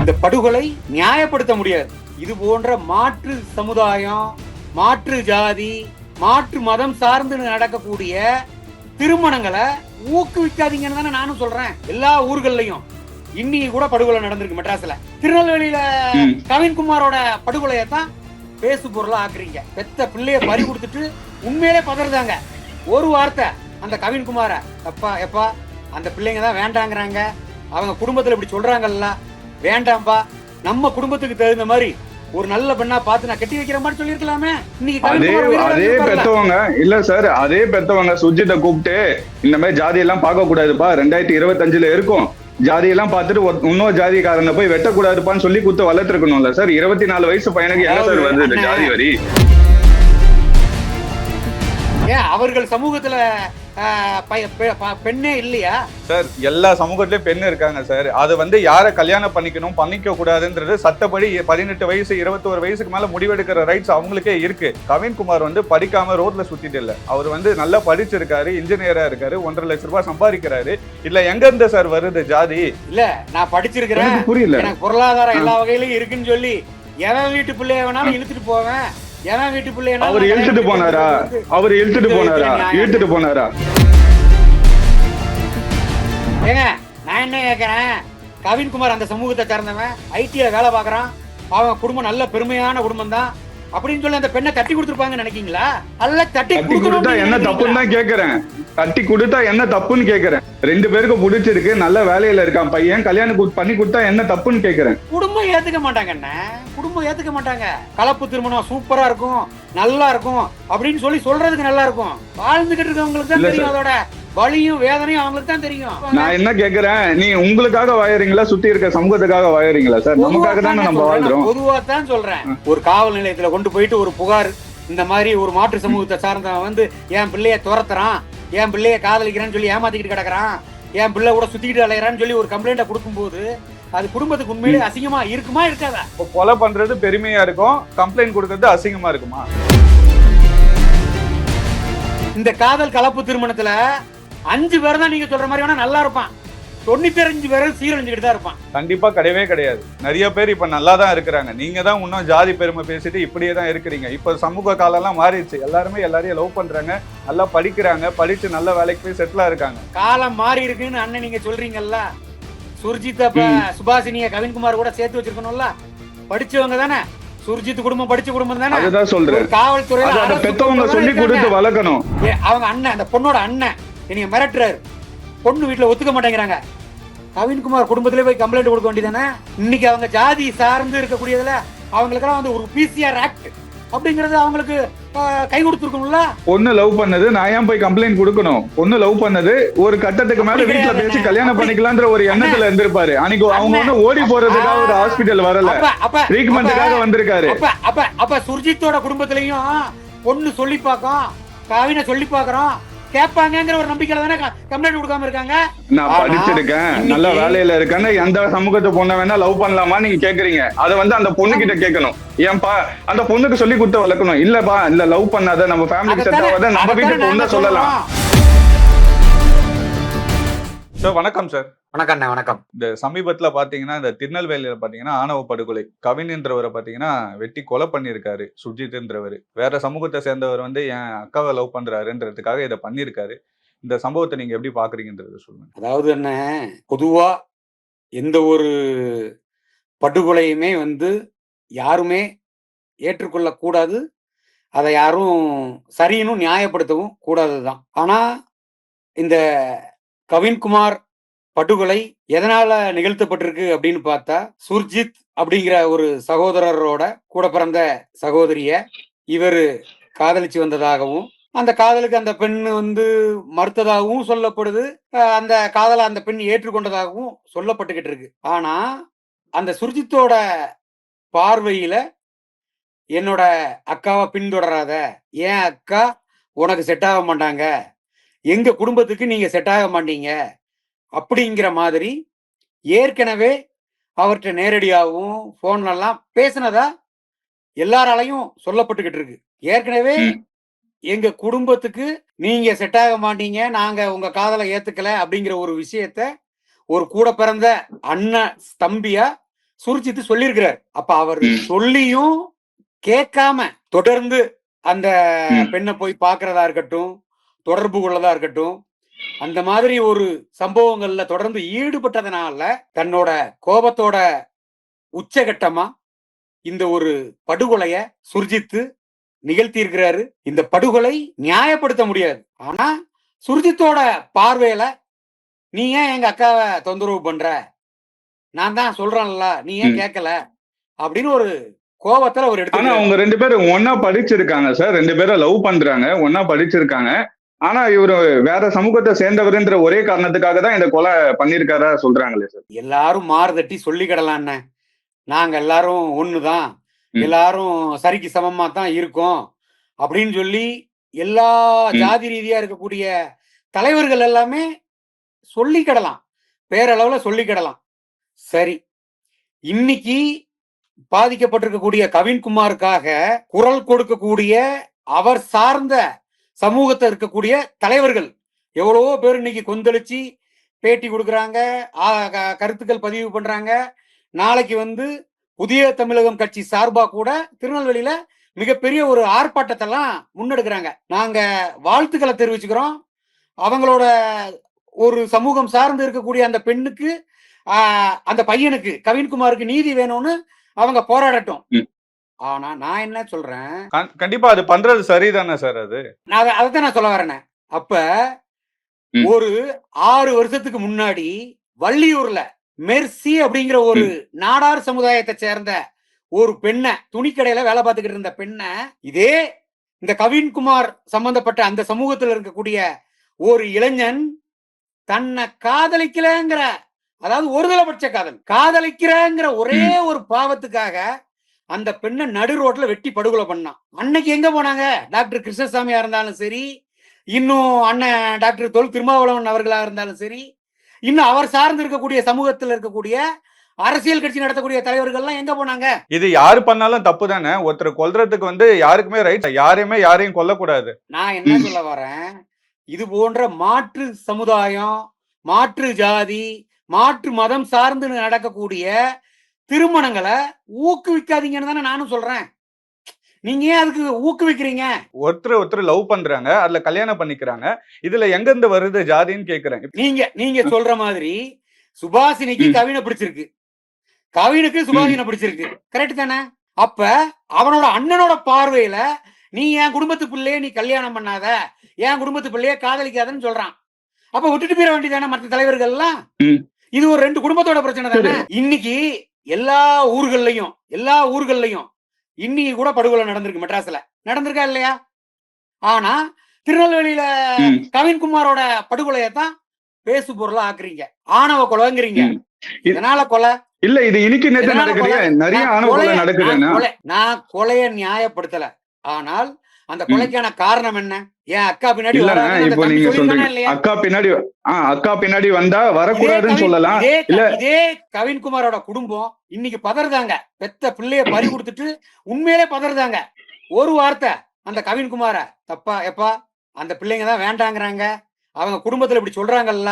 இந்த படுகொலை நியாயப்படுத்த முடியாது. இது போன்ற மாற்று சமுதாயம் மாற்று ஜாதி மாற்று மதம் சார்ந்து நடக்கக்கூடிய திருமணங்களை ஊக்குவிக்காதீங்கன்னு தானே நானும் சொல்றேன். எல்லா ஊர்கள்லயும் இன்னைக்கு கூட படுகொலை நடந்திருக்கு மெட்ராஸ்ல. திருநெல்வேலியில. கவின்குமாரோட படுகொலையை தான் பேசு பொருளா ஆக்குறீங்க. பெத்த பிள்ளைய பறி கொடுத்துட்டு உண்மையிலே பதறதாங்க. ஒரு வார்த்தை அந்த கவின்குமார எப்பா எப்பா அந்த பிள்ளைங்க தான் வேண்டாங்கிறாங்க. அவங்க குடும்பத்துல இப்படி சொல்றாங்கல்ல வேண்டாம்பா நம்ம குடும்பத்துக்கு தகுந்த மாதிரி ஒரு நல்ல பெண்ணா பார்த்து நான் கட்டி வைக்கிற மாதிரி சொல்லியிருக்கலாமே. இன்னைக்கு அதே அதே. பெத்தவங்க இல்ல சார் அதே பெத்தவங்க சுஜித்தை கூப்பிட்டு இந்த மாதிரி ஜாதி எல்லாம் பார்க்க கூடாதுப்பா ரெண்டாயிரத்தி இருபத்தஞ்சுல இருக்கும். ஜாதி எல்லாம் பார்த்துட்டு இன்னொரு ஜாதிக்காரனை போய் வெட்டக்கூடாதுப்பான்னு சொல்லி குத்து வளர்த்துருக்கணும்ல சார். இருபத்தி நாலு வயசு பையனுக்கு என்ன சார் வருது இந்த ஜாதி வரி? ஏன் அவர்கள் சமூகத்துல பெண்ணே இல்லையா? சார் எல்லா சமூகத்திலயும் பெண் இருக்காங்க சார். அது வந்து யாரை கல்யாணம் பண்ணிக்கணும் பண்ணிக்க கூடாதுன்றது சட்டப்படி பதினெட்டு வயசு இருபத்தோரு வயசுக்கு மேல முடிவெடுக்கிற ரைட்ஸ் அவங்களுக்கே இருக்கு. கவின்குமார் வந்து படிக்காம ரோட்ல சுத்திட்டு இல்ல. அவர் வந்து நல்லா படிச்சிருக்காரு இன்ஜினியரா இருக்காரு ஒன்றரை லட்ச ரூபாய் சம்பாதிக்கிறாரு. இல்ல எங்க இருந்து சார் வருது ஜாதி? இல்ல நான் படிச்சிருக்கிறேன். புரியல. பொருளாதாரம் எல்லா வகையிலும் இருக்குன்னு சொல்லி எவன் வீட்டு பிள்ளைய வேணாலும் இழுத்துட்டு போவேன். அவர் இழுத்துட்டு போனாரா? அவர் இழுத்துட்டு போனாரா? இழுத்துட்டு போனாரா? ஏங்க நான் என்ன கேட்கறேன் கவின்குமார் அந்த சமூகத்தை சார்ந்தவன் ஐடில வேலை பார்க்கறான். அவன் குடும்பம் நல்ல பெருமையான குடும்பம் தான் அப்படின்னு சொல்லி அந்த பெண்ணை தட்டி கொடுத்துருப்பாங்கன்னு நினைக்கீங்களா? அல்ல தட்டி கொடுத்தா என்ன தப்புன்னு தான் கேக்குறேன். தட்டி கொடுத்தா என்ன தப்புன்னு கேக்குறேன். ரெண்டு பேருக்கும் பிடிச்சிருக்கு நல்ல வேலையில இருக்கான் பையன். கல்யாணம் பண்ணி கொடுத்தா என்ன தப்புன்னு கேக்குறேன். குடும்பம் ஏத்துக்க மாட்டாங்க அண்ணே. குடும்பம் ஏத்துக்க மாட்டாங்க. கலப்பு திருமணம் சூப்பரா இருக்கும் நல்லா இருக்கும் அப்படின்னு சொல்லி சொல்றதுக்கு நல்லா இருக்கும். வாழ்ந்துகிட்டு இருக்கவங்களுக்கு தான் தெரியும் அதோட வலியும் வேதனையும் அவங்களுக்கு தான் தெரியும். நான் என்ன கேக்குறேன் நீ உங்களுக்காக வாயறீங்களா சுத்தி இருக்க சமூகத்துக்காக வாயறீங்களா சார்? நமக்காக தானே நம்ம வாழ்றோம். பொதுவா தான் சொல்றேன். ஒரு காவல் நிலையத்துல கொண்டு போயிட்டு ஒரு புகார் இந்த மாதிரி ஒரு மாற்று சமூகத்தை சார்ந்தவன் வந்து என் பிள்ளைய துரத்துறான் என் பிள்ளைய காதலிக்கிறேன்னு சொல்லி ஏமாத்திக்கிட்டு கிடக்குறான் என் பிள்ளை கூட சுத்திக்கிட்டு அலையறான்னு சொல்லி ஒரு கம்ப்ளைண்ட்டை கொடுக்கும்போது அது குடும்பத்துக்கு உண்மையிலே அசிங்கமா இருக்குமா இருக்காதா? இப்போ கொலை பண்றது பெருமையா இருக்கும் கம்ப்ளைண்ட் கொடுக்கறது அசிங்கமா இருக்குமா? இந்த காதல் கலப்பு திருமணத்துல அஞ்சு பேர் தான் நீங்க சொல்ற மாதிரி வேணா நல்லா இருப்பான். தொண்ணூத்தி அஞ்சு பேரும் சீரழிஞ்சுக்கிட்டு தான் இருப்பான். கண்டிப்பா கிடையவே கிடையாது. நிறைய பேர் இப்ப நல்லா தான் இருக்கிறாங்க. நீங்க தான் இன்னும் ஜாதி பெருமை பேசிட்டு இப்படியே தான் இருக்கிறீங்க. இப்ப சமூக காலம்லாம் மாறிடுச்சு. எல்லாருமே எல்லாரையும் லவ் பண்றாங்க நல்லா படிக்கிறாங்க படிச்சு நல்ல வேலைக்கு போய் செட்டிலா இருக்காங்க. காலம் மாறி இருக்குன்னு அண்ணன் நீங்க சொல்றீங்கல்ல? சுர்ஜித் அப்ப சுபாசினிய கவின்குமார் கூட சேர்த்து வச்சிருக்கணும்ல? படிச்சவங்க தானே? சுர்ஜித் குடும்பம் படிச்ச குடும்பம் தானே? அதுதான் சொல்றேன். காவல்துறையில பெத்தவங்க சொல்லி. கொடுத்து வளர்க்கணும். அவங்க அண்ணன் அந்த பொண்ணோட அண்ணன் நீங்க மிரட்டுறாரு. பொண்ணு வீட்டுல ஒத்துக்க மாட்டேங்கிறாங்க. கவின்குமார் குடும்பத்திலே போய் கம்ப்ளைண்ட் கொடுக்க வேண்டியதானே இன்னைக்கு அவங்க ஜாதி சார்ந்து இருக்கக்கூடியதுல அவங்களுக்கெல்லாம் வந்து ஒரு பிசிஆர் ஆக்ட் அப்படிங்கறது அவங்களுக்கு கை கொடுத்துருக்கணும்ல? பொண்ணு லவ் பண்ணது நான் ஏன் போய் கம்ப்ளைண்ட் கொடுக்கணும்? பொண்ணு லவ் பண்ணது ஒரு கட்டத்துக்கு மேல வீட்டுல பேசி. கல்யாணம் பண்ணிக்கலான்ற ஒரு எண்ணத்துல இருந்திருப்பாரு. அன்னைக்கு அவங்க. ஒண்ணு ஓடி போறதுக்காக ஒரு. ஹாஸ்பிட்டல் வரல. ட்ரீட்மெண்ட்டுக்காக வந்திருக்காரு. அப்ப அப்ப அப்ப சுர்ஜித்தோட குடும்பத்திலையும் பொண்ணு சொல்லி பார்க்கும் கவினை சொல்லி பார்க்கறோம். கேட்பாங்கங்கிற ஒரு நம்பிக்கையில தானே கம்ப்ளைண்ட் கொடுக்காம இருக்காங்க? நான் படிச்சிருக்கேன். நல்ல வேலையில இருக்கேன்னு எந்த சமூகத்தை பொண்ணை வேணா லவ் பண்ணலாமா நீங்க கேக்குறீங்க? அதை வந்து அந்த பொண்ணு கிட்ட கேட்கணும். ஏன்பா அந்த பொண்ணுக்கு சொல்லி கொடுத்து வளர்க்கணும். இல்லப்பா இல்ல லவ் பண்ணாத நம்ம ஃபேமிலிக்கு செட் ஆகாத நம்ம வீட்டு பொண்ணை சொல்லலாம். சார் வணக்கம் சார். வணக்கம் அண்ணா வணக்கம். இந்த சமீபத்துல பாத்தீங்கன்னா இந்த திருநெல்வேலியில பாத்தீங்கன்னா ஆணவ படுகொலை கவின்ன்றவரை பாத்தீங்கன்னா வெட்டி கொலை பண்ணியிருக்காரு சுஜித்ன்றவர். வேற சமூகத்தை சேர்ந்தவர் வந்து என் அக்காவை லவ் பண்றாருன்றதுக்காக இதை பண்ணியிருக்காரு. இந்த சம்பவத்தை நீங்க எப்படி பாக்குறீங்கன்றத சொல்லுங்க. அதாவது என்ன பொதுவா எந்த ஒரு படுகொலையுமே வந்து யாருமே ஏற்றுக்கொள்ள கூடாது அதை யாரும் சரின்னு நியாயப்படுத்தவும் கூடாதுதான். ஆனா இந்த கவின்குமார் படுகொலை எதனால நிகழ்த்தப்பட்டிருக்கு அப்படின்னு பார்த்தா சுர்ஜித் அப்படிங்கிற ஒரு சகோதரரோட கூட பிறந்த சகோதரிய இவர் காதலிச்சு வந்ததாகவும் அந்த காதலுக்கு அந்த பெண் வந்து மறுத்ததாகவும் சொல்லப்படுது. அந்த காதலை அந்த பெண் ஏற்றுக்கொண்டதாகவும் சொல்லப்பட்டுக்கிட்டு இருக்கு. ஆனா அந்த சுர்ஜித்தோட பார்வையில என்னோட அக்காவை பின்தொடராத ஏன் அக்கா உனக்கு செட் ஆக மாட்டாங்க? எங்க குடும்பத்துக்கு நீங்க செட் ஆக மாட்டீங்க? அப்படிங்கிற மாதிரி ஏற்கனவே அவர்கிட்ட நேரடியாகவும் போன்லலாம் பேசினதா எல்லாராலையும் சொல்லப்பட்டுக்கிட்டு இருக்கு ஏற்கனவே. எங்க குடும்பத்துக்கு நீங்க செட் ஆக மாட்டீங்க நாங்க உங்க காதலை ஏத்துக்கல அப்படிங்கிற ஒரு விஷயத்த ஒரு கூட பிறந்த அண்ணன் தம்பியா சுருச்சித்து சொல்லியிருக்கிறார் அப்ப அவர். சொல்லியும் கேட்காம தொடர்ந்து அந்த. பெண்ணை போய் பார்க்கறதா இருக்கட்டும் தொடர்பு கொள்ளதா இருக்கட்டும் அந்த மாதிரி ஒரு சம்பவங்கள்ல தொடர்ந்து ஈடுபட்டதனால தன்னோட கோபத்தோட உச்சகட்டமா இந்த ஒரு படுகொலைய சுர்ஜித்து நிகழ்த்தியிருக்கிறாரு. இந்த படுகொலை நியாயப்படுத்த முடியாது. ஆனா சுர்ஜித்தோட பார்வையில நீ ஏன் எங்க அக்காவை தொந்தரவு பண்ற? நான் தான் சொல்றேன்ல நீ ஏன். கேட்கல அப்படின்னு ஒரு கோபத்துல ஒரு எடுத்து அவங்க ரெண்டு பேரும் ஒன்னா படிச்சிருக்காங்க சார். ரெண்டு பேரும் லவ் பண்றாங்க ஒன்னா படிச்சிருக்காங்க. ஆனா இவரு வேற சமூகத்தை சேர்ந்தவர்ன்ற ஒரே காரணத்துக்காக தான் இந்த கொலை பண்ணிருக்காரா சொல்றாங்களே சார். எல்லாரும் மாறுதட்டி சொல்லிக்கிடலான்னு நாங்க எல்லாரும் ஒண்ணுதான். எல்லாரும் சரிக்கு சமமா தான் இருக்கோம். அப்படின்னு சொல்லி எல்லா. ஜாதி ரீதியா இருக்கக்கூடிய தலைவர்கள் எல்லாமே சொல்லிக்கிடலாம். பேரளவுல சொல்லிக்கிடலாம். சரி. இன்னைக்கு பாதிக்கப்பட்டிருக்கக்கூடிய கவின்குமாருக்காக குரல் கொடுக்கக்கூடிய அவர் சார்ந்த சமூகத்தை இருக்கக்கூடிய தலைவர்கள் எவ்வளவோ பேர் இன்னைக்கு கொந்தளிச்சு பேட்டி கொடுக்குறாங்க கருத்துக்கள் பதிவு பண்றாங்க. நாளைக்கு வந்து புதிய தமிழகம் கட்சி சார்பா கூட திருநெல்வேலியில மிகப்பெரிய ஒரு ஆர்ப்பாட்டத்தெல்லாம் முன்னெடுக்கிறாங்க. நாங்க வாழ்த்துக்களை தெரிவிச்சுக்கிறோம். அவங்களோட ஒரு சமூகம் சார்ந்து இருக்கக்கூடிய அந்த பெண்ணுக்கு அந்த பையனுக்கு கவின்குமாருக்கு நீதி வேணும்னு அவங்க போராடட்டும். ஆனா நான் என்ன சொல்றேன்? கண்- கண்டிப்பா அது பண்றது சரிதானே சார் அது? நான் அதை- நான் சொல்ல வரேனே. அப்ப. ஒரு ஆறு வருஷத்துக்கு முன்னாடி வள்ளியூர்ல மெர்சி அப்படிங்கிற ஒரு நாடார் சமுதாயத்தை சேர்ந்த ஒரு பெண்ணை துணிக்கடையில வேலை பார்த்துக்கிட்டு இருந்த பெண்ணை இதே இந்த கவின்குமார் சம்பந்தப்பட்ட அந்த சமூகத்தில் இருக்கக்கூடிய ஒரு இளைஞன் தன்னை காதலிக்கலங்கிற அதாவது ஒருதலைபட்ச காதல் காதலிக்கிறங்கிற ஒரே ஒரு பாவத்துக்காக அந்த பெண்ணை நடு ரோட்ல வெட்டி படுகொலை பண்ணான் அன்னைக்கு எங்க போனாங்க? டாக்டர் கிருஷ்ணசாமியா இருந்தாலும் சரி இன்னும் அண்ணன் டாக்டர் தொல் திருமாவளவன் அவர்களா இருந்தாலும் சரி இன்னும் அவர் சார்ந்து இருக்கக்கூடிய சமூகத்தில் இருக்கக்கூடிய அரசியல் கட்சி நடத்தக்கூடிய தலைவர்கள்லாம் எங்க போனாங்க? இது யாரு பண்ணாலும் தப்பு தானே? ஒருத்தர் கொல்றதுக்கு வந்து யாருக்குமே ரைட் யாரையுமே யாரையும் கொல்லக்கூடாது. நான் என்ன. சொல்ல வரேன்? இது போன்ற மாற்று சமுதாயம் மாற்று ஜாதி மாற்று மதம் சார்ந்து நடக்கக்கூடிய திருமணங்களை ஊக்குவிக்காதீங்கன்னு தானே நானும் சொல்றேன். நீங்க ஏன் அதுக்கு ஊக்குவிக்கிறீங்க? ஒருத்தர் ஒருத்தர் லவ் பண்றாங்க அதுல கல்யாணம் பண்ணிக்கிறாங்க. இதுல எங்க இருந்து வருது ஜாதின்னு கேக்குறேன். நீங்க நீங்க சொல்ற மாதிரி சுபாசினிக்கு ம். கவினை பிடிச்சிருக்கு. கவினுக்கு சுபாசினை பிடிச்சிருக்கு. கரெக்ட் தானே? அப்ப அவனோட அண்ணனோட பார்வையில நீ என் குடும்பத்து பிள்ளைய நீ கல்யாணம் பண்ணாத என் குடும்பத்து பிள்ளைய காதலிக்காதன்னு சொல்றான். அப்ப விட்டுட்டு போயிட வேண்டியதானே மற்ற தலைவர்கள் எல்லாம். இது ஒரு ரெண்டு குடும்பத்தோட பிரச்சனை தானே? இன்னைக்கு எல்லா ஊர்கள்லயும் எல்லா ஊர்கள்லயும் இன்னைக்கு கூட படுகொலை நடந்திருக்கு மெட்ராஸ்ல. நடந்திருக்கா இல்லையா? ஆனா திருநெல்வேலியில. கவின்குமாரோட படுகொலையை தான் பேசு பொருளா ஆக்குறீங்க. ஆணவ கொலைங்கிறீங்க. இதனால கொலை? இல்ல இது இன்னைக்கு எதனால நடக்குது? நிறைய ஆணவ கொலை கொலை- நான் கொலைய நியாயப்படுத்தல. ஆனால் அந்த கொலைக்கான காரணம் என்ன? என் அக்கா பின்னாடி இப்போ நீங்க சொல்றீங்க? அக்கா பின்னாடி ஆ அக்கா பின்னாடி வந்தா வரக்கூடாதுன்னு சொல்லலாம். இல்ல. இதே கவின்குமாரோட குடும்பம் இன்னைக்கு பதறுதாங்க. பெத்த பிள்ளைய பறி கொடுத்துட்டு உண்மையிலே பதறுதாங்க. ஒரு வார்த்தை அந்த கவின்குமார தப்பா எப்பா அந்த பிள்ளைங்க தான் வேண்டாங்கிறாங்க. அவங்க குடும்பத்துல இப்படி சொல்றாங்கல்ல.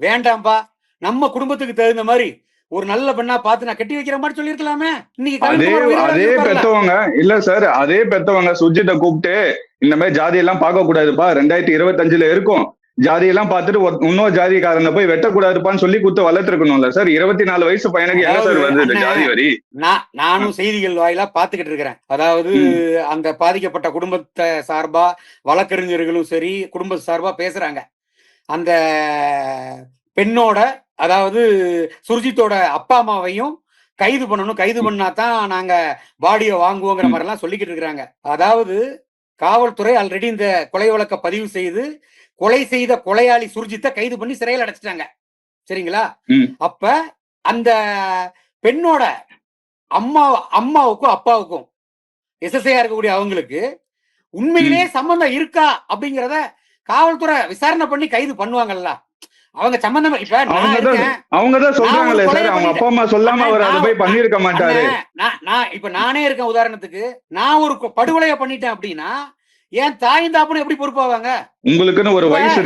வேண்டாம்பா நம்ம குடும்பத்துக்கு தகுந்த மாதிரி ஒரு நல்ல பெண்ணா பார்த்து நான் கட்டி வைக்கிற மாதிரி சொல்லியிருக்கலாமே? இன்னைக்கு அதே அதே. பெத்தவங்க இல்ல சார் அதே பெத்தவங்க சுஜித்தை கூப்பிட்டு இந்த மாதிரி ஜாதி எல்லாம் பார்க்க கூடாதுப்பா ரெண்டாயிரத்தி இருபத்தஞ்சுல இருக்கும். ஜாதி எல்லாம் பார்த்துட்டு இன்னொரு ஜாதிக்காரனை போய் வெட்டக்கூடாதுப்பான்னு சொல்லி குத்து வளர்த்துருக்கணும்ல சார் இருபத்தி நாலு வயசு பையனுக்கு என்ன சார் வருது ஜாதி வரி? நான் நானும் செய்திகள் வாயிலா பாத்துக்கிட்டு இருக்கிறேன். அதாவது அந்த பாதிக்கப்பட்ட குடும்பத்தை சார்பா வழக்கறிஞர்களும் சரி குடும்ப சார்பா பேசுறாங்க. அந்த பெண்ணோட அதாவது சுர்ஜித்தோட அப்பா அம்மாவையும் கைது பண்ணணும். கைது பண்ணா தான் நாங்க பாடியை வாங்குவோங்கிற. மாதிரி எல்லாம் சொல்லிக்கிட்டு இருக்கிறாங்க. அதாவது காவல்துறை ஆல்ரெடி இந்த கொலை வழக்க பதிவு செய்து கொலை செய்த கொலையாளி சுர்ஜித்தை கைது பண்ணி சிறையில் அடைச்சிட்டாங்க. சரிங்களா. அப்ப அந்த பெண்ணோட அம்மா அம்மாவுக்கும் அப்பாவுக்கும் எஸ்எஸ்ஐயா இருக்கக்கூடிய அவங்களுக்கு உண்மையிலேயே சம்பந்தம் இருக்கா அப்படிங்கறத காவல்துறை விசாரணை பண்ணி கைது பண்ணுவாங்கல்ல. அவங்க சம்பந்தம் இப்ப அவங்கதான் சொல்றாங்களே சார். அவங்க அப்பா அம்மா சொல்லாம அவர் அதை போய் பண்ணிருக்க மாட்டாரு. நான் இப்ப நானே இருக்கேன் உதாரணத்துக்கு. நான் ஒரு படுகொலையை பண்ணிட்டேன் அப்படின்னா என் தாயும் தாப்பனும் எப்படி பொறுப்பாவாங்க? உங்களுக்குன்னு ஒரு வயசு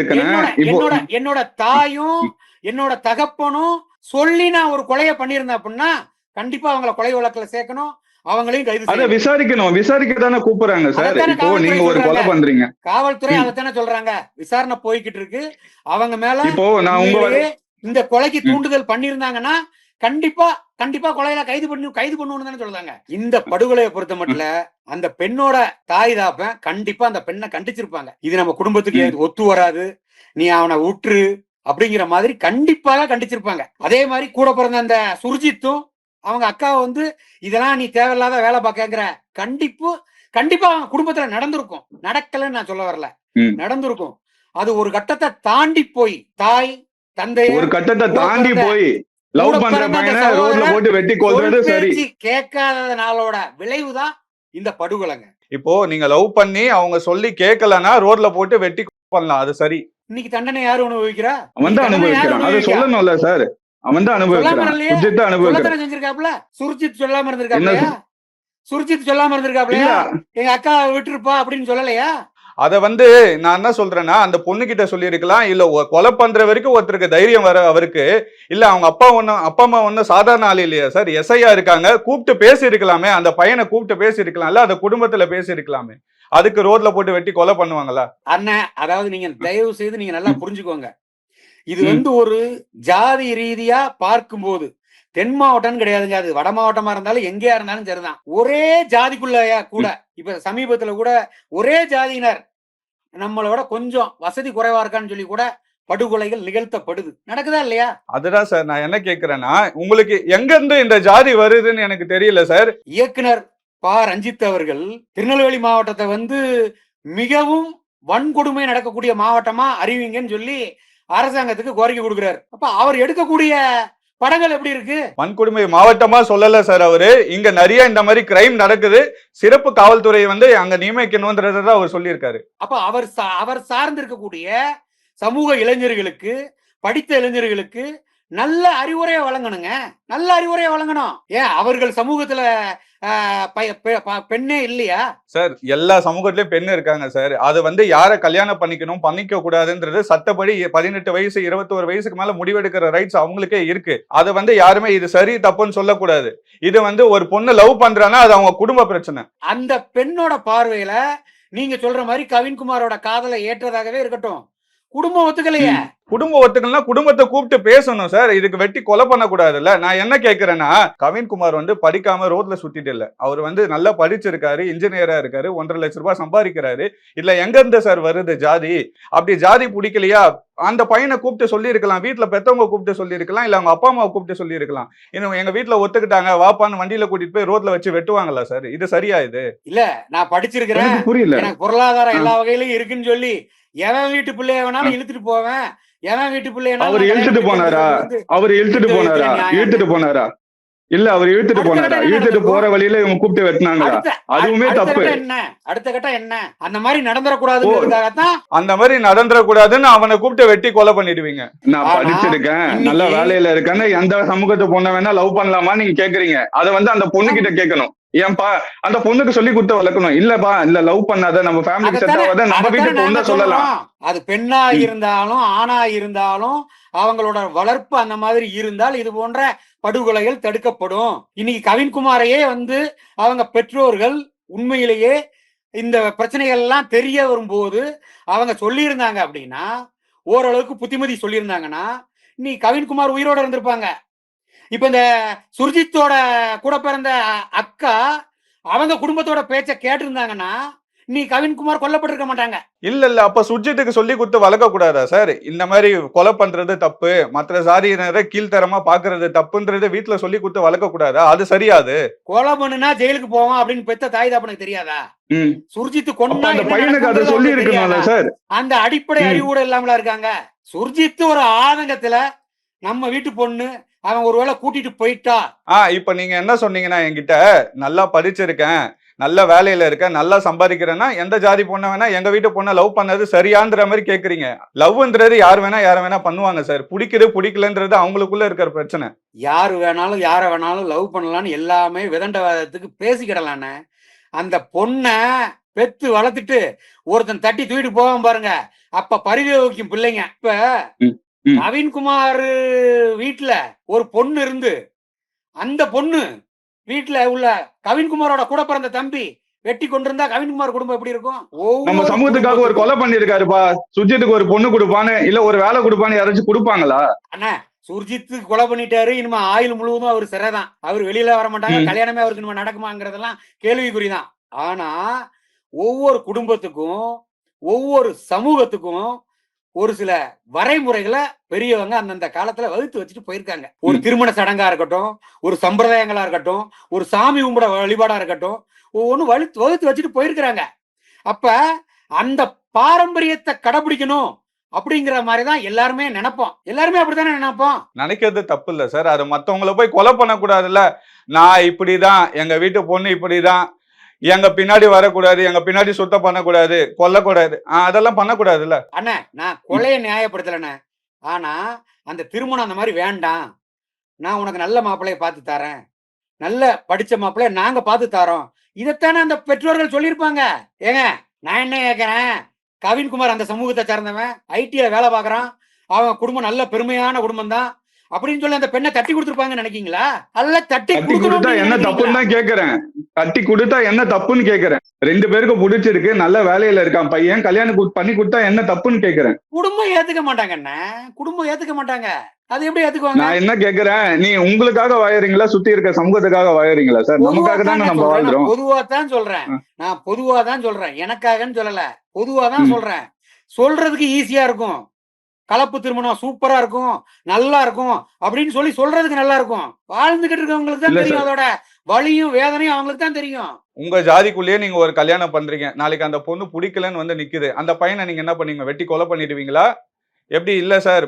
என்னோட என்னோட தாயும் என்னோட தகப்பனும் சொல்லி நான் ஒரு கொலையை பண்ணியிருந்தேன் அப்படின்னா கண்டிப்பா அவங்கள கொலை வழக்குல சேர்க்கணும். அவங்களையும் கைது அத விசாரிக்கணும். விசாரிக்க தானே கூப்பிடுறாங்க சார். இப்போ நீங்க ஒரு கொலை. பண்றீங்க. காவல்துறை. அதைத்தானே சொல்றாங்க. விசாரணை போய்கிட்டு இருக்கு அவங்க மேல இப்போ நான் உங்க இந்த கொலைக்கு. தூண்டுதல் பண்ணியிருந்தாங்கன்னா கண்டிப்பா கண்டிப்பா கொலையில கைது பண்ணி கைது பண்ணுவோம்னு தானே சொல்றாங்க. இந்த படுகொலையை பொறுத்த மட்டும் அந்த பெண்ணோட தாய் தாப்பன் கண்டிப்பா அந்த பெண்ணை கண்டிச்சிருப்பாங்க. இது நம்ம குடும்பத்துக்கு ஒத்து வராது. நீ அவனை விட்டுரு அப்படிங்கிற மாதிரி கண்டிப்பாக கண்டிச்சிருப்பாங்க. அதே மாதிரி கூட பிறந்த அந்த சுர்ஜித்தும் அவங்க அக்காவை வந்து இதெல்லாம் நீ தேவையில்லாத வேலை பார்க்கங்கிற கண்டிப்பு கண்டிப்பா அவங்க குடும்பத்துல நடந்திருக்கும். நடக்கலன்னு நான் சொல்ல வரல. நடந்திருக்கும். அது ஒரு கட்டத்தை தாண்டி போய் தாய் தந்தை ஒரு கட்டத்தை கூட தாண்டி போய் லவ் பண்ற போட்டு வெட்டி கொல்றது சரி. கேட்காத நாளோட விளைவுதான் இந்த படுகொலைங்க. இப்போ நீங்க லவ் பண்ணி அவங்க சொல்லி கேட்கலன்னா ரோட்ல போட்டு வெட்டி பண்ணலாம் அது சரி. இன்னைக்கு தண்டனை யாரு அனுபவிக்கிறா? யாரு அனுபவிக்கிறான். அதை அனுபவிக்கிறா? சொல்லணும்ல சார். அவன் தான் அனுபவிக்கிறான். செஞ்சிருக்காப்ல சுர்ஜித் சொல்லாம இருந்திருக்காப்லையா சுர்ஜித் சொல்லாம இல்ல. இருந்திருக்காப்லையா எங்க அக்கா விட்டுருப்பா அப்படின்னு சொல்லலையா? அத வந்து நான் என்ன சொல்றேன்னா அந்த பொண்ணு கிட்ட சொல்லியிருக்கலாம். இல்ல கொலை பண்ற வரைக்கும் ஒருத்தருக்கு தைரியம் வர அவருக்கு. இல்ல அவங்க அப்பா ஒண்ணு அப்பா அம்மா ஒண்ணு சாதாரண ஆள் இல்லையா சார்? எஸ்ஐயா இருக்காங்க. கூப்பிட்டு பேசி இருக்கலாமே அந்த பையனை கூப்பிட்டு பேசி இருக்கலாம்ல அந்த குடும்பத்துல பேசி இருக்கலாமே அதுக்கு ரோட்ல போட்டு வெட்டி கொலை பண்ணுவாங்களா? அண்ணன் அதாவது நீங்க தயவு செய்து நீங்க நல்லா புரிஞ்சுக்கோங்க. இது. வந்து ஒரு ஜாதி ரீதியா பார்க்கும்போது தென் மாவட்டம்னு கிடையாதுங்க. அது வட மாவட்டமா இருந்தாலும் எங்கேயா இருந்தாலும் சரிதான். ஒரே ஜாதிக்குள்ளயா கூட இப்ப சமீபத்துல கூட ஒரே ஜாதியினர் நம்மளோட கொஞ்சம் வசதி குறைவா இருக்கான்னு சொல்லி கூட படுகொலைகள் நிகழ்த்தப்படுது. நடக்குதா இல்லையா? அதுதான் சார். நான் என்ன கேக்குறேன்னா உங்களுக்கு எங்க இருந்து இந்த ஜாதி வருதுன்னு எனக்கு தெரியல சார். இயக்குனர் ப. ரஞ்சித் அவர்கள் திருநெல்வேலி மாவட்டத்தை வந்து மிகவும் வன்கொடுமை நடக்கக்கூடிய மாவட்டமா அறிவிங்கன்னு சொல்லி அரசாங்கத்துக்கு கோரிக்கை கொடுக்கிறார். அப்ப அவர் எடுக்கக்கூடிய படங்கள் எப்படி இருக்கு? வன்கொடுமை மாவட்டமா சொல்லல சார் அவரு. இங்க நிறைய இந்த மாதிரி கிரைம் நடக்குது. சிறப்பு காவல்துறையை வந்து அங்க நியமிக்கணும்ன்றதை அவர் சொல்லியிருக்காரு. அப்ப அவர் அவர் சார்ந்து இருக்கக்கூடிய சமூக இளைஞர்களுக்கு படித்த இளைஞர்களுக்கு நல்ல அறிவுரையை வழங்கணுங்க. நல்ல அறிவுரையை வழங்கணும். ஏன்? அவர்கள் சமூகத்துல பெண்ணே இல்லையா? சார் எல்லா சமூகத்திலயும் பெண் இருக்காங்க சார். அது வந்து யாரை கல்யாணம் பண்ணிக்கணும் பண்ணிக்க கூடாதுன்றது சட்டப்படி பதினெட்டு வயசு இருபத்தோரு வயசுக்கு மேல முடிவெடுக்கிற ரைட்ஸ் அவங்களுக்கே இருக்கு. அது வந்து யாருமே இது சரி தப்புன்னு சொல்லக்கூடாது. இது வந்து ஒரு பொண்ணு லவ் பண்றான்னா அது அவங்க குடும்ப பிரச்சனை. அந்த பெண்ணோட பார்வையில நீங்க சொல்ற மாதிரி கவின்குமாரோட காதலை ஏற்றதாகவே இருக்கட்டும். குடும்பம் ஒத்துக்கலையே. குடும்ப ஒத்துக்கள்னா குடும்பத்தை கூப்பிட்டு பேசணும் சார். இதுக்கு வெட்டி கொலை பண்ணக்கூடாதுல்ல. நான் என்ன கேட்கிறேன்னா கவின்குமார் வந்து படிக்காம ரோட்ல சுத்திட்டு இல்ல. அவர் வந்து நல்லா படிச்சிருக்காரு இன்ஜினியரா இருக்காரு ஒன்றரை லட்ச ரூபாய் சம்பாதிக்கிறாரு. இல்ல எங்க இருந்து சார் வருது ஜாதி? அப்படி ஜாதி பிடிக்கலையா? அந்த பையனை கூப்பிட்டு சொல்லியிருக்கலாம். வீட்டுல பெத்தவங்க கூப்பிட்டு சொல்லியிருக்கலாம். இல்ல அவங்க அப்பா அம்மாவை கூப்பிட்டு சொல்லியிருக்கலாம். இன்னும் எங்க வீட்டுல ஒத்துக்கிட்டாங்க வாப்பான்னு வண்டியில கூட்டிட்டு போய் ரோட்ல வச்சு வெட்டுவாங்களா சார்? இது சரியா இது? இல்ல நான் படிச்சிருக்கிறேன். எனக்கு புரியல. எனக்கு பொருளாதாரம் எல்லா வகையிலும் இருக்குன்னு சொல்லி எவன் வீட்டு பிள்ளைய வேணாலும் இழுத்துட்டு போவேன். எவன் வீட்டு பிள்ளைய அவர் இழுத்துட்டு போனாரா? அவர் இழுத்துட்டு போனாரா? இழுத்துட்டு போனாரா? இல்ல அவர் இழுத்துட்டு போனாரா? இழுத்துட்டு? போற வழியில இவங்க கூப்பிட்டு வெட்டினாங்களா? அதுவுமே தப்பு. என்ன? அடுத்த கட்டம் என்ன? அந்த மாதிரி நடந்துடக்கூடாதுங்கிறதுக்காகத்தான் அந்த மாதிரி நடந்துடக்கூடாதுன்னு அவனை கூப்பிட்டு வெட்டி கொலை பண்ணிடுவீங்க. நான் படிச்சிருக்கேன். நல்ல வேலையில இருக்கேன்னு எந்த சமூகத்தை பொண்ணை வேணா லவ் பண்ணலாமா நீங்க கேக்குறீங்க. அத வந்து அந்த பொண்ணு கிட்ட கேட்கணும். ஏன்பா அந்த பொண்ணுக்கு சொல்லி கொடுத்து வளர்க்கணும் இல்லப்பா இல்ல லவ் பண்ணாத நம்ம ஃபேமிலிக்கு செட் ஆகாத நம்ம அதைத்தானே வீட்டு பொண்ணு நாங்க சொல்லலாம். அது பெண்ணா. இருந்தாலும் ஆணா இருந்தாலும் அவங்களோட வளர்ப்பு அந்த மாதிரி இருந்தால் இது போன்ற படுகொலைகள் தடுக்கப்படும் இன்னைக்கு கவின்குமாரையே வந்து அவங்க பெற்றோர்கள் உண்மையிலேயே இந்த பிரச்சனைகள் எல்லாம் தெரிய வரும்போது அவங்க சொல்லியிருந்தாங்க அப்படின்னா ஓரளவுக்கு புத்திமதி சொல்லியிருந்தாங்கன்னா நீ கவின்குமார் உயிரோட இருந்திருப்பாங்க இப்ப இந்த சுர்ஜித்தோட கூட பிறந்த அக்கா அவங்க குடும்பத்தோட பேச்ச கேட்டிருந்தாங்கன்னா நீ கவின்குமார் கொல்லப்பட்டிருக்க மாட்டாங்க. இல்ல இல்ல. அப்ப சுர்ஜித்துக்கு சொல்லி கொடுத்து வளர்க்க கூடாதா சார் இந்த மாதிரி கொலை பண்றது தப்பு. மற்ற சாதியினரை கீழ்த்தரமா பாக்குறது தப்புன்றது வீட்டுல சொல்லி கொடுத்து வளர்க்க கூடாதா அது சரியாது. கொலை பண்ணுனா ஜெயிலுக்கு போவான் அப்படின்னு பெத்த தாய் தப்பனுக்கு தெரியாதா. சுர்ஜித் கொண்டா அந்த பையனுக்கு அதை சொல்லி இருக்கணும்ல? சார் அந்த அடிப்படை. அறிவு கூட இல்லாமலா இருக்காங்க? சுர்ஜித் ஒரு ஆதங்கத்துல நம்ம வீட்டு பொண்ணு அவன் ஒருவேளை கூட்டிட்டு போயிட்டா? ஆ இப்ப நீங்க என்ன சொன்னீங்கன்னா என்கிட்ட நல்லா படிச்சிருக்கேன் நல்ல வேலையில இருக்கேன் நல்லா சம்பாதிக்கிறேன்னா எந்த ஜாதி பொண்ணை வேணா எங்க வீட்டு பொண்ணை லவ் பண்ணது சரியான்ற மாதிரி கேக்குறீங்க. லவ்ன்றது யார் வேணா யார வேணா பண்ணுவாங்க சார் பிடிக்குது பிடிக்கலன்றது அவங்களுக்குள்ள இருக்கிற பிரச்சனை. யாரு வேணாலும் யார வேணாலும் லவ் பண்ணலாம்னு எல்லாமே விதண்டவாதத்துக்கு பேசிக்கிடலான்னு அந்த பொண்ணை பெத்து வளர்த்துட்டு ஒருத்தன் தட்டி தூக்கிட்டு போவான் பாருங்க. அப்ப பரிதவிக்கும் பிள்ளைங்க. இப்ப. நவீன்குமார் வீட்டுல ஒரு பொண்ணு இருந்து அந்த பொண்ணு வீட்டுல உள்ள கவின்குமாரோட கூட பிறந்த தம்பி வெட்டி கொண்டிருந்தா கவின்குமார் குடும்பம் எப்படி இருக்கும்? நம்ம சமூகத்துக்காக ஒரு கொலை பண்ணிருக்காருப்பா சுஜித்துக்கு ஒரு பொண்ணு கொடுப்பான்னு இல்ல ஒரு வேலை கொடுப்பான்னு யாராச்சும் கொடுப்பாங்களா? அண்ணா சுர்ஜித் கொலை பண்ணிட்டாரு. இனிமே ஆயுள் முழுவதும் அவர் சிறைதான். அவர் வெளியில வர மாட்டாங்க. கல்யாணமே அவருக்கு இனிமே நடக்குமாங்கிறதெல்லாம் கேள்விக்குறிதான். ஆனா ஒவ்வொரு குடும்பத்துக்கும் ஒவ்வொரு சமூகத்துக்கும் ஒரு சில வரைமுறைகளை பெரியவங்க அந்தந்த காலத்துல வகுத்து வச்சுட்டு போயிருக்காங்க. ஒரு. திருமண சடங்கா இருக்கட்டும் ஒரு சம்பிரதாயங்களா இருக்கட்டும் ஒரு சாமி கும்பிட வழிபாடா இருக்கட்டும் ஒவ்வொன்றும் வகுத்து வகுத்து வச்சுட்டு போயிருக்கிறாங்க. அப்ப அந்த பாரம்பரியத்தை கடைபிடிக்கணும் அப்படிங்கிற மாதிரி தான் எல்லாருமே நினைப்போம். எல்லாருமே அப்படித்தானே நினைப்போம்? நினைக்கிறது தப்பு இல்ல சார். அது மத்தவங்கள போய் கொலை பண்ணக்கூடாதுல்ல. நான் இப்படிதான் எங்க வீட்டு பொண்ணு இப்படிதான் எங்க பின்னாடி வரக்கூடாது எங்க பின்னாடி சுத்தம் பண்ணக்கூடாது கொல்லக்கூடாது. ஆஹ் அதெல்லாம் பண்ணக்கூடாதுல்ல. அண்ணே நான் கொலையை நியாயப்படுத்தலண்ணே. ஆனா அந்த திருமணம் அந்த மாதிரி வேண்டாம். நான் உனக்கு நல்ல மாப்பிள்ளைய பார்த்து தரேன். நல்ல படிச்ச மாப்பிள்ளைய நாங்க பார்த்து தரோம். இதைத்தானே அந்த பெற்றோர்கள் சொல்லியிருப்பாங்க. ஏங்க நான் என்ன கேட்கறேன் கவின்குமார் அந்த சமூகத்தை சார்ந்தவன் ஐடில வேலை பார்க்கறான். அவன் குடும்பம் நல்ல பெருமையான குடும்பம் தான் அப்படின்னு சொல்லி அந்த பெண்ணை தட்டி கொடுத்துருப்பாங்கன்னு நினைக்கீங்களா அல்ல தட்டி கட்டி கொடுத்தா என்ன தப்புன்னு தான் கேக்குறேன். கட்டி கொடுத்தா என்ன தப்புன்னு கேக்குறேன். ரெண்டு பேருக்கும் பிடிச்சிருக்கு நல்ல வேலையில இருக்கான் பையன். கல்யாணம் பண்ணி கொடுத்தா என்ன தப்புன்னு கேக்குறேன். குடும்பம் ஏத்துக்க மாட்டாங்க அண்ணே. குடும்பம் ஏத்துக்க மாட்டாங்க. அது எப்படி ஏத்துக்குவாங்க? நான் என்ன கேக்குறேன் நீ உங்களுக்காக வாயறீங்களா சுத்தி இருக்க சமூகத்துக்காக வாயறீங்களா சார்? நமக்காக தானே நம்ம வாழ்றோம். பொதுவா தான் சொல்றேன். நான் பொதுவா தான் சொல்றேன். எனக்காகன்னு சொல்லல. பொதுவா தான். சொல்றேன். சொல்றதுக்கு ஈஸியா இருக்கும். கலப்பு திருமணம் சூப்பரா இருக்கும். நல்லா இருக்கும். அப்படின்னு சொல்லி சொல்றதுக்கு நல்லா இருக்கும். வாழ்ந்துகிட்டு இருக்கவங்களுக்கு தான் தெரியும் அதோட வலியும் வேதனையும் அவங்களுக்கு தான் தெரியும். உங்க ஜாதிக்குள்ளேயே நீங்க ஒரு கல்யாணம் பண்றீங்க. நாளைக்கு அந்த பொண்ணு பிடிக்கலன்னு வந்து நிக்குது. அந்த பையனை நீங்க என்ன பண்ணீங்க? வெட்டி கொலை பண்ணிடுவீங்களா? எப்படி? இல்ல சார்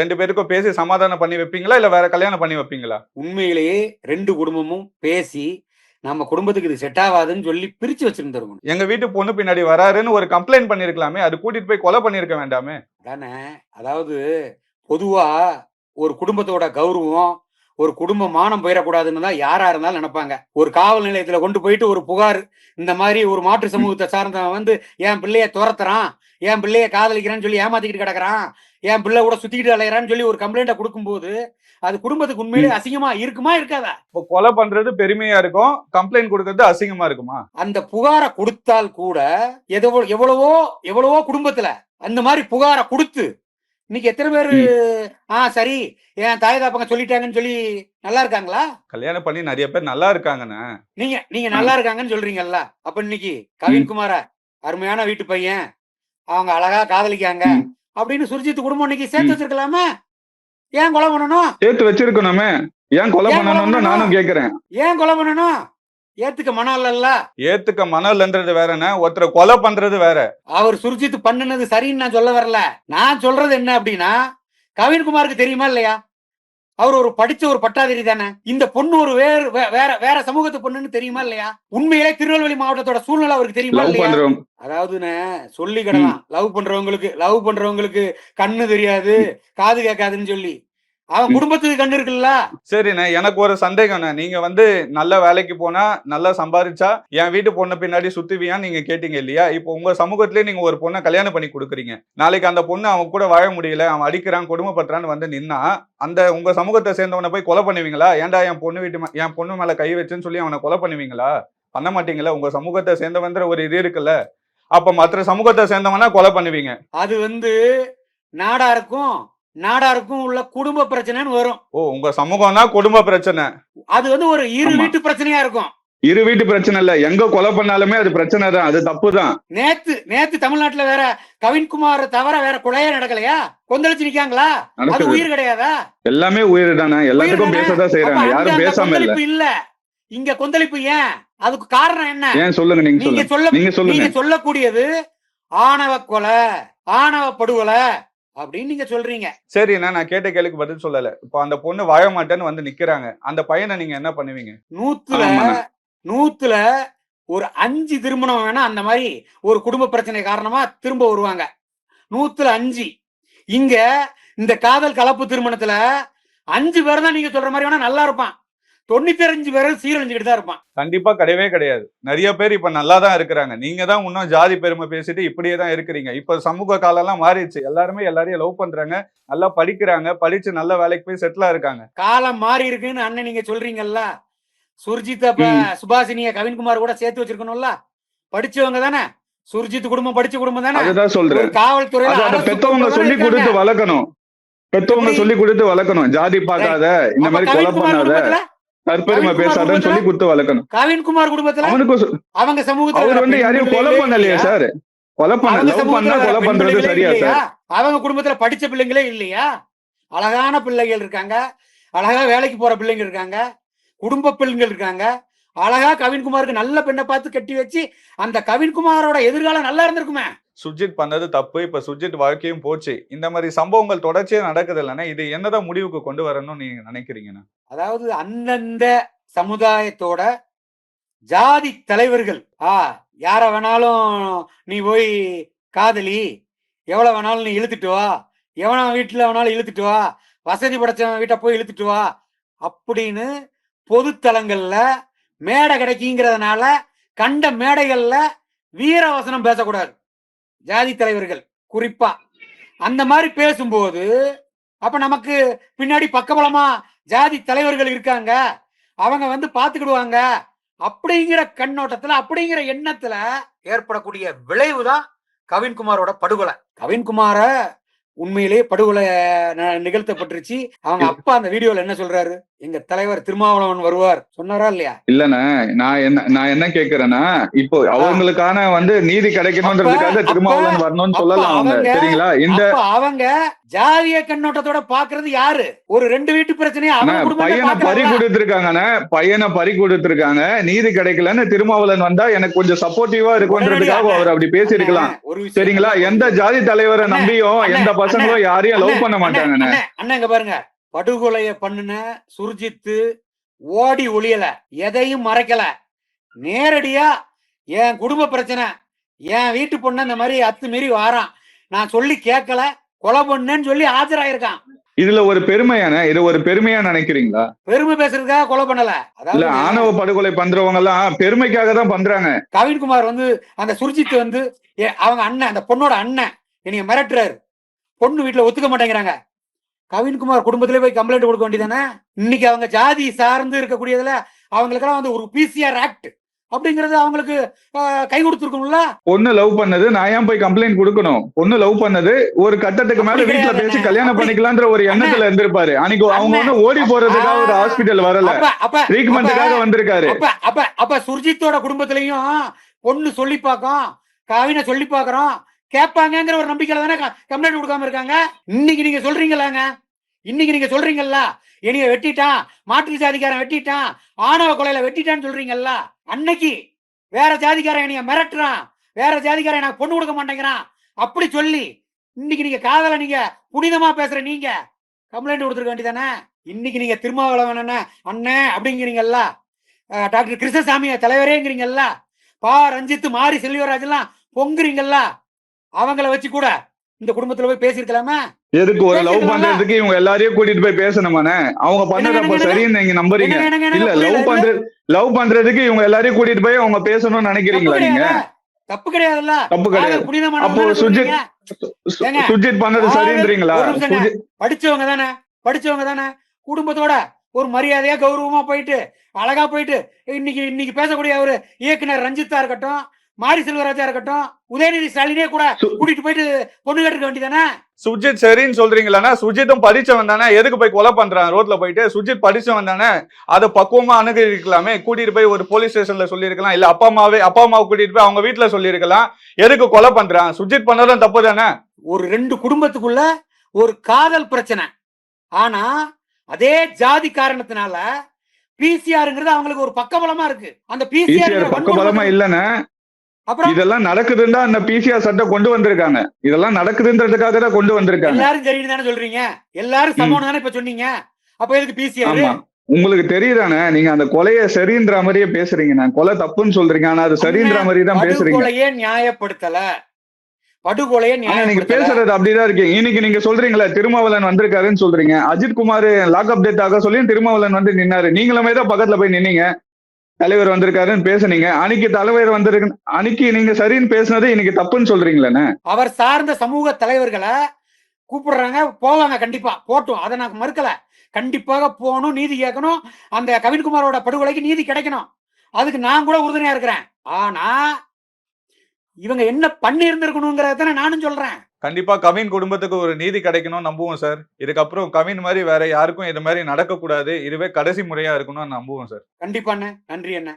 ரெண்டு பேருக்கும் பேசி சமாதானம் பண்ணி வைப்பீங்களா? இல்ல வேற கல்யாணம் பண்ணி வைப்பீங்களா? உண்மையிலேயே ரெண்டு குடும்பமும் பேசி நம்ம குடும்பத்துக்கு இது செட் ஆகாதுன்னு சொல்லி பிரிச்சு வச்சிருந்துருக்கணும் எங்க வீட்டு பொண்ணு பின்னாடி வராருன்னு ஒரு கம்ப்ளைண்ட் பண்ணிருக்கலாமே. அது கூட்டிட்டு போய் கொலை பண்ணிருக்க வேண்டாமே. தானே அதாவது பொதுவா ஒரு குடும்பத்தோட கௌரவம் ஒரு குடும்ப மானம் போயிடக்கூடாதுன்னு தான் யாரா இருந்தாலும் நினைப்பாங்க. ஒரு காவல் நிலையத்துல கொண்டு போயிட்டு ஒரு புகார் இந்த மாதிரி ஒரு மாற்று சமூகத்தை சார்ந்தவன் வந்து என் பிள்ளைய துரத்துறான் என் பிள்ளைய காதலிக்கிறான்னு சொல்லி ஏமாத்திக்கிட்டு கிடக்குறான் என் பிள்ளை கூட சுத்திக்கிட்டு அலையறான்னு சொல்லி ஒரு கம்ப்ளைண்ட்டை கொடுக்கும்போது அது குடும்பத்துக்கு உண்மையிலே அசிங்கமா இருக்குமா இருக்காதா? இப்போ கொலை பண்றது பெருமையா இருக்கும் கம்ப்ளைண்ட் கொடுக்கறது அசிங்கமா இருக்குமா? அந்த புகாரை கொடுத்தால் கூட எதோ எவ்வளவோ எவ்வளவோ குடும்பத்துல அந்த மாதிரி புகாரை கொடுத்து இன்னைக்கு எத்தனை பேரு? ஆ சரி. என் தாய் தாப்பங்க சொல்லிட்டாங்கன்னு சொல்லி நல்லா இருக்காங்களா? கல்யாணம் பண்ணி நிறைய பேர் நல்லா இருக்காங்கண்ணே. நீங்க நீங்க நல்லா இருக்காங்கன்னு சொல்றீங்கல்ல? அப்ப இன்னைக்கு கவின்குமார அருமையான வீட்டு பையன் அவங்க அழகா காதலிக்காங்க. அப்படின்னு சுர்ஜித் குடும்பம் இன்னைக்கு சேர்த்து. வச்சிருக்கலாமே? ஏன் கொலை பண்ணணும்? சேர்த்து வச்சிருக்கணுமே. ஏன் கொலை பண்ணணும்னு பண்ணணும்? நானும் கேக்குறேன். ஏன் கொலை பண்ணணும்? ஏத்துக்க மனம் இல்லல்ல ஏத்துக்க மணல்ன்றது வேறண்ணே ஒருத்தரை கொலை பண்றது வேற. அவர் சுர்ஜித் பண்ணுனது சரின்னு நான் சொல்ல வரல. நான் சொல்றது என்ன அப்படின்னா கவின்குமாருக்கு தெரியுமா இல்லையா? அவர் ஒரு படிச்ச ஒரு பட்டாதிரி தானே. இந்த பொண்ணு ஒரு வேறு வேற வேற சமூகத்து பொண்ணுன்னு தெரியுமா இல்லையா? உண்மையிலே திருநெல்வேலி மாவட்டத்தோட சூழ்நிலை அவருக்கு தெரியுமா இல்லையா? அதாவதுண்ணே சொல்லிக்கிடலாம். லவ் பண்றவங்களுக்கு லவ் பண்றவங்களுக்கு கண்ணு தெரியாது. காது கேட்காதுன்னு சொல்லி. அவன். குடும்பத்துக்கு கண்ணு இருக்குல்ல? சரிண்ணே எனக்கு ஒரு சந்தேகம்ண்ணே. நீங்க வந்து நல்ல வேலைக்கு போனா நல்லா சம்பாதிச்சா என் வீட்டு பொண்ணு பின்னாடி சுத்துவியான்னு நீங்க கேட்டீங்க இல்லையா? இப்போ உங்க சமூகத்திலே நீங்க ஒரு பொண்ணை கல்யாணம் பண்ணி கொடுக்குறீங்க. நாளைக்கு அந்த பொண்ணு அவன் கூட வாழ முடியல அவன் அடிக்கிறான் கொடுமைப்படுறான்னு வந்து நின்னா அந்த உங்க சமூகத்தை சேர்ந்தவனை போய் கொலை பண்ணுவீங்களா? ஏன்டா என் பொண்ணு வீட்டு என் பொண்ணு மேல கை வச்சுன்னு சொல்லி அவனை கொலை பண்ணுவீங்களா? பண்ண மாட்டீங்களா உங்க சமூகத்தை சேர்ந்தவன்ற ஒரு இது இருக்குல்ல. அப்ப மற்ற சமூகத்தை சேர்ந்தவனா கொலை பண்ணுவீங்க. அது வந்து நாடாருக்கும் நாடாருக்கும் உள்ள குடும்ப பிரச்சனைன்னு வரும். ஓ உங்க சமூகம்னா குடும்ப பிரச்சனை. அது வந்து ஒரு இரு. வீட்டு பிரச்சனையா இருக்கும். இரு வீட்டு பிரச்சனை இல்ல. எங்க கொலை பண்ணாலுமே அது பிரச்சனை தான். அது தப்பு தான். நேத்து நேத்து தமிழ்நாட்டுல வேற கவின்குமார் தவிர வேற கொலையே நடக்கலையா? கொந்தளிச்சு நிக்காங்களா? அது உயிர் கிடையாதா? எல்லாமே உயிர் தானே. எல்லாத்துக்கும் தானே? பேசதான் செய்யறாங்க யாரும் பேசாம இல்ல. இல்ல. இங்க கொந்தளிப்பு ஏன்? அதுக்கு காரணம் என்ன? ஏன் சொல்லுங்க நீங்க சொல்ல நீங்க சொல்லுங்க. நீங்க சொல்லக்கூடியது ஆணவ கொலை ஆணவ படுகொலை அப்படின்னு நீங்க சொல்றீங்க. சரிண்ணா நான் கேட்ட கேள்விக்கு பதில் சொல்லல. இப்போ அந்த பொண்ணு வாழ மாட்டேன்னு வந்து நிக்கிறாங்க. அந்த பையனை நீங்க என்ன பண்ணுவீங்க? நூத்துல. நூத்துல ஒரு அஞ்சு திருமணம் வேணா அந்த மாதிரி ஒரு குடும்ப பிரச்சனை காரணமா திரும்ப வருவாங்க. நூத்துல அஞ்சு. இங்க இந்த காதல் கலப்பு திருமணத்துல அஞ்சு பேர் தான் நீங்க சொல்ற மாதிரி வேணா நல்லா இருப்பான். தொண்ணூத்தி அஞ்சு பேரும் சீரழிஞ்சுக்கிட்டு தான் இருப்பான். கண்டிப்பா கிடையவே கிடையாது. நிறைய பேர் இப்ப நல்லா தான் இருக்கிறாங்க. நீங்க தான் இன்னும் ஜாதி பெருமை பேசிட்டு இப்படியே தான் இருக்கிறீங்க. இப்ப சமூக காலம் எல்லாம் மாறிடுச்சு. எல்லாருமே எல்லாரையும் லவ் பண்றாங்க. நல்லா படிக்கிறாங்க. படிச்சு நல்ல வேலைக்கு போய் செட்டிலா இருக்காங்க. காலம் மாறி இருக்குன்னு அண்ணன் நீங்க சொல்றீங்கல்ல? சுர்ஜித் அப்ப. சுபாஷினிய கவின்குமார் கூட சேர்த்து வச்சிருக்கணும்ல? படிச்சவங்க தானே? சுர்ஜித் குடும்பம் படிச்ச குடும்பம் தானே? அதுதான் சொல்றேன். காவல்துறையில அரசு பெத்தவங்க சொல்லி கொடுத்து. வளர்க்கணும். பெத்தவங்க? சொல்லி கொடுத்து வளர்க்கணும். ஜாதி பார்க்காத இந்த மாதிரி கொலை பண்ணாத. கவின்குமார் பேசாதன்னு? சொல்லி கொடுத்து வளர்க்கணும் கவின்குமார் குடும்பத்துல அவனுக்கு அவங்க சமூகத்துல அவர் வந்து யாரையும் கொலை பண்ணலையே? சார் கொலை பண்ண அவங்க லவ் சமூகத்துல பண்ணா கொலை பண்றது சரியா? சார் அவங்க குடும்பத்துல படிச்ச பிள்ளைங்களே இல்லையா அழகான பிள்ளைகள் இருக்காங்க அழகா வேலைக்கு போற பிள்ளைங்க இருக்காங்க குடும்ப பிள்ளைங்கள் இருக்காங்க அழகா கவின்குமாருக்கு நல்ல பெண்ணை பார்த்து கட்டி வச்சு அந்த கவின்குமாரோட எதிர்காலம் நல்லா இருந்திருக்குமே. சுஜித் பண்ணது தப்பு. இப்ப சுஜித் வாழ்க்கையும் போச்சு. இந்த மாதிரி சம்பவங்கள் தொடர்ச்சியா நடக்குது இல்லைன்னா இது என்னதான் முடிவுக்கு கொண்டு வரணும்னு நீங்க நினைக்கிறீங்கண்ணா? அதாவது அந்தந்த சமுதாயத்தோட ஜாதி தலைவர்கள் ஆ யார வேணாலும் நீ போய் காதலி எவ்வளவு வேணாலும் நீ இழுத்துட்டு வா எவன வீட்டுல வேணாலும் இழுத்துட்டு வா வசதி படைச்சவன் வீட்டை போய் இழுத்துட்டு வா அப்படின்னு பொதுத்தலங்கள்ல மேடை கிடைக்குங்கிறதுனால கண்ட மேடைகள்ல வீரவசனம் பேசக்கூடாது. ஜாதி தலைவர்கள் குறிப்பா. அந்த மாதிரி பேசும்போது அப்ப நமக்கு பின்னாடி பக்கபலமா ஜாதி தலைவர்கள் இருக்காங்க. அவங்க வந்து பாத்துக்கிடுவாங்க அப்படிங்கிற கண்ணோட்டத்துல அப்படிங்கிற எண்ணத்துல ஏற்படக்கூடிய விளைவுதான் கவின்குமாரோட படுகொலை. கவின்குமார உண்மையிலேயே படுகொலை நிகழ்த்தப்பட்டுருச்சு. அவங்க அப்பா அந்த வீடியோல என்ன சொல்றாரு? எங்க தலைவர் திருமாவளவன் வருவார். சொன்னாரா இல்லையா? இல்லண்ணே நான் என்ன நான் என்ன கேக்குறேன்னா இப்போ அவங்களுக்கான வந்து நீதி கிடைக்கணும்ன்றதுக்காக திருமாவளவன் வரணும்னு சொல்லலாம் அவங்க சரிங்களா? இந்த அவங்க ஜாதிய கண்ணோட்டத்தோட பாக்குறது யாரு? ஒரு ரெண்டு வீட்டு பிரச்சனையை பையனை பறி? கொடுத்திருக்காங்கண்ணே பையனை பறி கொடுத்திருக்காங்க. நீதி கிடைக்கலன்னு திருமாவளவன் வந்தா எனக்கு கொஞ்சம் சப்போர்ட்டிவா இருக்கும்ன்றதுக்காக அவர் அப்படி பேசியிருக்கலாம். சரிங்களா? எந்த ஜாதி தலைவரை நம்பியும் எந்த பசங்களும் யாரையும் லவ் பண்ண அண்ணே, மாட்டாங்கண்ணே. அண்ணே, இங்க பாருங்க. படுகொலைய பண்ணுன சுர்ஜித்து ஓடி ஒளியல எதையும் மறைக்கல. நேரடியா என் குடும்ப பிரச்சனை என் வீட்டு பொண்ணு இந்த மாதிரி அத்துமீறி வாரான். நான் சொல்லி கேட்கல கொலை பண்ணேன்னு சொல்லி ஆஜராயிருக்கான். இதுல ஒரு பெருமையான இது ஒரு பெருமையா நினைக்கிறீங்களா? பெருமை பேசுறதுக்காக கொலை பண்ணல. இல்ல அதாவது ஆணவ படுகொலை பண்றவங்க எல்லாம் பெருமைக்காக தான் பண்றாங்க. கவின்குமார் வந்து அந்த சுர்ஜித் வந்து அவங்க அண்ணன் அந்த பொண்ணோட அண்ணன் என்னைய மிரட்டுறாரு. பொண்ணு வீட்டுல ஒத்துக்க மாட்டேங்கிறாங்க கவின்குமார் குடும்பத்திலே போய் கம்ப்ளைண்ட் கொடுக்க வேண்டியதானே இன்னைக்கு அவங்க ஜாதி சார்ந்து இருக்கக்கூடியதுல அவங்களுக்கெல்லாம் வந்து ஒரு பிசிஆர் ஆக்ட் அப்படிங்கறது அவங்களுக்கு கை கொடுத்துருக்கணும்ல பொண்ணு லவ் பண்ணது நான் ஏன் போய் கம்ப்ளைண்ட் கொடுக்கணும் பொண்ணு லவ் பண்ணது ஒரு கட்டத்துக்கு மேல வீட்டுல பேசி. கல்யாணம் பண்ணிக்கலான்ற ஒரு எண்ணத்துல இருந்திருப்பாரு அன்னைக்கு அவங்க. வந்து ஓடி போறதுக்காக ஒரு. ஹாஸ்பிட்டல் வரல அப்ப ட்ரீட்மெண்ட்டுக்காக வந்திருக்காரு அப்ப அப்ப அப்ப சுர்ஜித்தோட குடும்பத்திலையும் பொண்ணு சொல்லி பார்க்கும் கவினை சொல்லி பார்க்கறோம் கேட்பாங்கங்கிற ஒரு நம்பிக்கையில தானே கம்ப்ளைண்ட் கொடுக்காம இருக்காங்க? இன்னைக்கு நீங்க சொல்றீங்களாங்க? இன்னைக்கு நீங்க சொல்றீங்கல்ல? என்னைய வெட்டிட்டான் மாற்று ஜாதிக்காரன் வெட்டிட்டான் ஆணவ கொலையில வெட்டிட்டான்னு சொல்றீங்கல்ல? அன்னைக்கு வேற ஜாதிக்காரன் என்னைய மிரட்டுறான் வேற ஜாதிக்காரன் எனக்கு பொண்ணு கொடுக்க மாட்டேங்கிறான். அப்படி சொல்லி இன்னைக்கு நீங்க காதல நீங்க புனிதமா பேசுற நீங்க கம்ப்ளைண்ட் கொடுத்துருக்க வேண்டியதானே? இன்னைக்கு நீங்க திருமாவளவன் அண்ணன் அண்ணே அப்படிங்கிறீங்கல்ல? டாக்டர் கிருஷ்ணசாமி தலைவரேங்கிறீங்கல்ல? பா. ரஞ்சித் மாரி செல்வராஜ் எல்லாம் பொங்குறீங்கல்ல? அவங்கள வச்சு கூட இந்த குடும்பத்துல போய் பேசியிருக்கலாமா? எதுக்கு ஒரு லவ்? பண்றதுக்கு இவங்க எல்லாரையும் கூட்டிட்டு போய் பேசணுமானே அவங்க என்னங்க, சரின்னு நீங்க நம்புறீங்க. இல்ல லவ் பண்றது லவ் பண்றதுக்கு இவங்க எல்லாரையும் கூட்டிட்டு போய் அவங்க பேசணும்னு நினைக்கிறீங்களா நீங்க? தப்பு கிடையாதுல்ல. தப்பு கிடையாது. அப்போ சுஜித் சுஜித் பண்ணது சரின்றீங்களா? படிச்சவங்க தானே படிச்சவங்க தானே குடும்பத்தோட ஒரு மரியாதையா கௌரவமா போயிட்டு அழகா போயிட்டு இன்னைக்கு இன்னைக்கு பேசக்கூடிய ஒரு இயக்குனர் ரஞ்சித்தா இருக்கட்டும் மாரி செல்வராஜா இருக்கட்டும் உதயநிதி ஸ்டாலினே கூட கூட்டிட்டு போயிட்டு பொண்ணு கேட்டிருக்க வேண்டியதானே சுஜித் சரின்னு சொல்றீங்களா சுஜித்தும் படிச்சவன் தானே? எதுக்கு போய் கொலை பண்றான்? ரோட்ல போயிட்டு சுஜித் படிச்சவன் தானே? அதை பக்குவமா அணுகிருக்கலாமே கூட்டிட்டு போய் ஒரு போலீஸ் ஸ்டேஷன்ல சொல்லியிருக்கலாம். இல்ல அப்பா அம்மாவே அப்பா அம்மாவை கூட்டிட்டு போய் அவங்க வீட்டுல சொல்லியிருக்கலாம். எதுக்கு கொலை பண்றான்? சுஜித் பண்ணதும் தப்பு தானே? ஒரு ரெண்டு குடும்பத்துக்குள்ள ஒரு காதல் பிரச்சனை. ஆனா அதே ஜாதி காரணத்தினால பிசிஆருங்கிறது அவங்களுக்கு ஒரு பக்கபலமா இருக்கு. அந்த பிசிஆர் பக்கபலமா இல்லன்னு இதெல்லாம் நடக்குதுன்னு தான் அந்த பிசிஆர் சட்டம் கொண்டு வந்திருக்காங்க. இதெல்லாம் நடக்குதுன்றதுக்காக தான் கொண்டு வந்திருக்காங்க. எல்லாரும் சரின்னு தானே சொல்றீங்க? எல்லாரும் சமம் தானே இப்ப சொன்னீங்க? அப்ப எதுக்கு பிசிஆர் உங்களுக்கு தெரியுதானே? நீங்க அந்த கொலைய சரின்ற மாதிரியே பேசுறீங்க. நான் கொலை தப்புன்னு சொல்றீங்க. ஆனா அது சரின்ற மாதிரி தான் பேசுறீங்க. படுகொலையே நியாயப்படுத்தல. படுகொலையை நீங்க. பேசுறது அப்படிதான் இருக்கு இன்னைக்கு நீங்க சொல்றீங்களா திருமாவளவன் வந்திருக்காருன்னு சொல்றீங்க. அஜித் குமார் லாக்அப் டேட் ஆக சொல்லி திருமாவளவன் வந்து நின்னாரு. நீங்களுமே தான் பக்கத்துல போய் நின்னீங்க. தலைவர் வந்திருக்காருன்னு பேசுனீங்க. அன்னைக்கு தலைவர் வந்திருக்கு அன்னைக்கு நீங்க சரின்னு பேசுனது இன்னைக்கு தப்புன்னு சொல்றீங்களே அவர் சார்ந்த சமூக தலைவர்களை கூப்பிடுறாங்க. போவாங்க கண்டிப்பா. போட்டும். அதை நான் மறுக்கல. கண்டிப்பாக போகணும் நீதி கேட்கணும். அந்த கவின்குமாரோட படுகொலைக்கு நீதி கிடைக்கணும். அதுக்கு நான் கூட உறுதுணையா இருக்கிறேன். ஆனா இவங்க என்ன பண்ணி இருந்திருக்கணுங்கிறத நானும் சொல்றேன். கண்டிப்பாக கவின் குடும்பத்துக்கு ஒரு நீதி கிடைக்கணும்னு நம்புவோம் சார். இதுக்கப்புறம் கவின் மாதிரி வேற யாருக்கும் இது மாதிரி நடக்கக்கூடாது. இதுவே கடைசி முறையாக இருக்கணும்னு நம்புவோம் சார். கண்டிப்பாண்ணே. நன்றி அண்ணே.